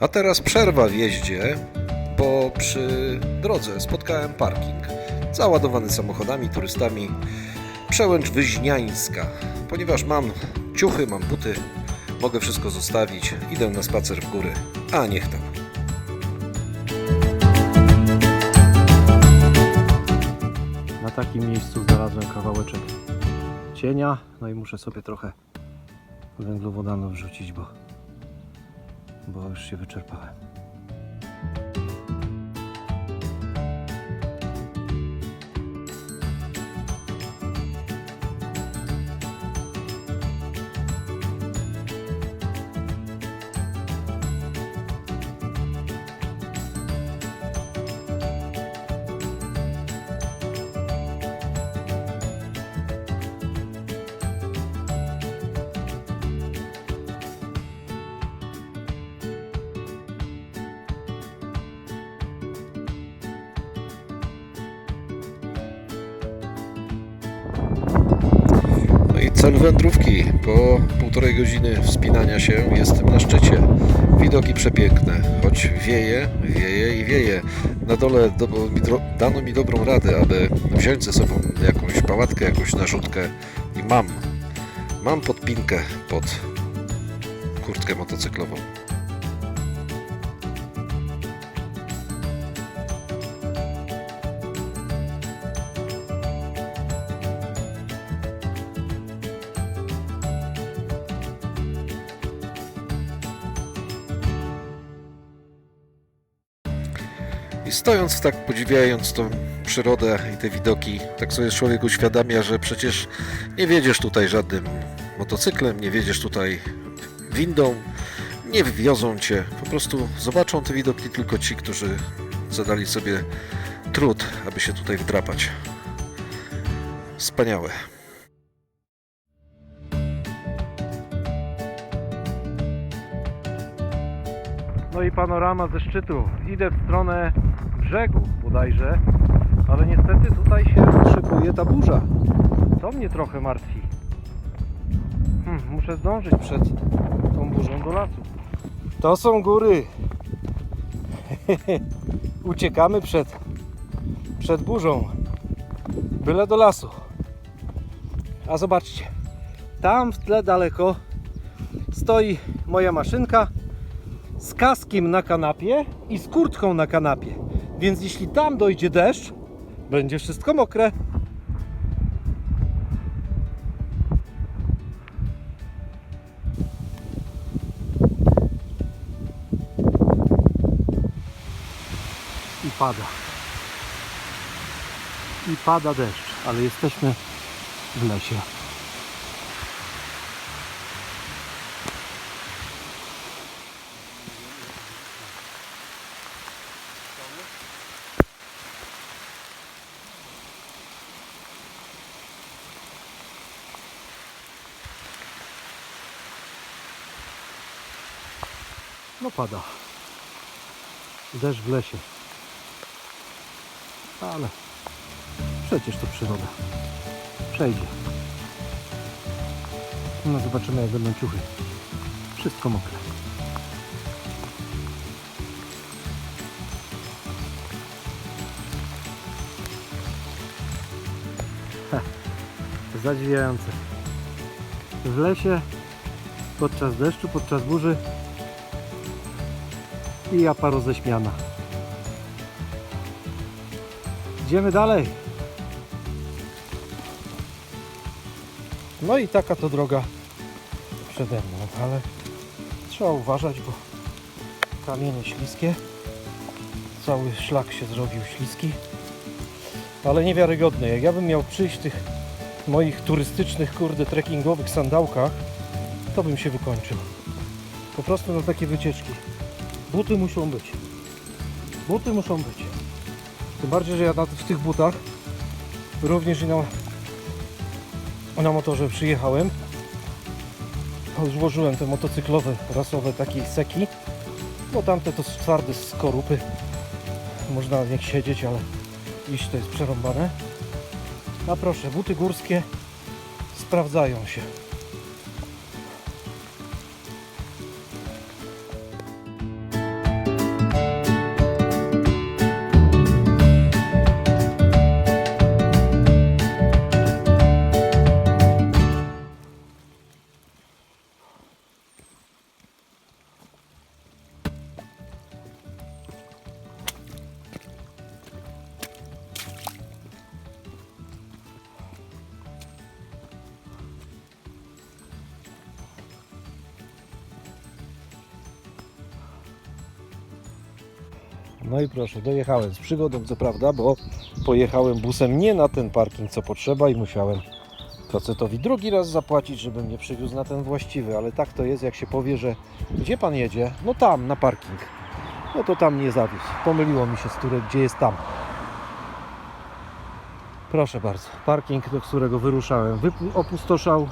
A teraz przerwa w jeździe, bo przy drodze spotkałem parking załadowany samochodami, turystami. Przełęcz Wyźniańska. Ponieważ mam ciuchy, mam buty, mogę wszystko zostawić. Idę na spacer w góry, a niech tam. Na takim miejscu znalazłem kawałeczek cienia, no i muszę sobie trochę węglowodanów wrzucić, bo, bo już się wyczerpałem. Cel wędrówki. Po półtorej godziny wspinania się jestem na szczycie. Widoki przepiękne, choć wieje, wieje i wieje. Na dole do, dano mi dobrą radę, aby wziąć ze sobą jakąś pałatkę, jakąś narzutkę i mam. Mam podpinkę pod kurtkę motocyklową. I stojąc tak, podziwiając tą przyrodę i te widoki, tak sobie człowiek uświadamia, że przecież nie wiedziesz tutaj żadnym motocyklem, nie wiedziesz tutaj windą, nie wiozą cię. Po prostu zobaczą te widoki tylko ci, którzy zadali sobie trud, aby się tutaj wdrapać. Wspaniałe. No i panorama ze szczytu. Idę w stronę brzegu bodajże, ale niestety tutaj się szykuje ta burza. To mnie trochę martwi. Hmm, muszę zdążyć przed tą burzą do lasu. To są góry. Uciekamy przed, przed burzą. Byle do lasu. A zobaczcie, tam w tle daleko stoi moja maszynka z kaskiem na kanapie i z kurtką na kanapie. Więc jeśli tam dojdzie deszcz, będzie wszystko mokre. I pada. I pada deszcz, ale jesteśmy w lesie. No pada. Deszcz w lesie. Ale przecież to przyroda. Przejdzie. No zobaczymy jak będą ciuchy. Wszystko mokre. Zadziwiające. W lesie podczas deszczu, podczas burzy i japa roześmiana. Idziemy dalej. No i taka to droga przede mną, ale trzeba uważać, bo kamienie śliskie. Cały szlak się zrobił śliski, ale niewiarygodny. Jak ja bym miał przyjść w tych moich turystycznych, kurde, trekkingowych sandałkach, to bym się wykończył. Po prostu na takie wycieczki. Buty muszą być. Buty muszą być. Tym bardziej, że ja na, w tych butach również i na, na motorze przyjechałem. Złożyłem te motocyklowe, rasowe takie seki. Bo tamte to twarde skorupy. Można w nich siedzieć, ale iść to jest przerąbane. A proszę, buty górskie sprawdzają się. No i proszę, dojechałem z przygodą, co prawda, bo pojechałem busem nie na ten parking, co potrzeba i musiałem facetowi drugi raz zapłacić, żeby mnie przywiózł na ten właściwy, ale tak to jest, jak się powie, że gdzie pan jedzie? No tam, na parking. No to tam nie zawiózł. Pomyliło mi się, z które, gdzie jest tam. Proszę bardzo, parking, do którego wyruszałem, opustoszał.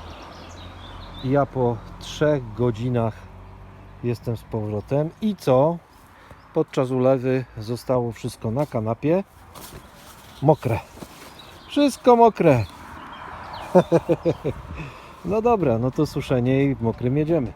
Ja po trzech godzinach jestem z powrotem. I co? Podczas ulewy zostało wszystko na kanapie. Mokre. Wszystko mokre. no dobra, no to suszenie i mokrym jedziemy.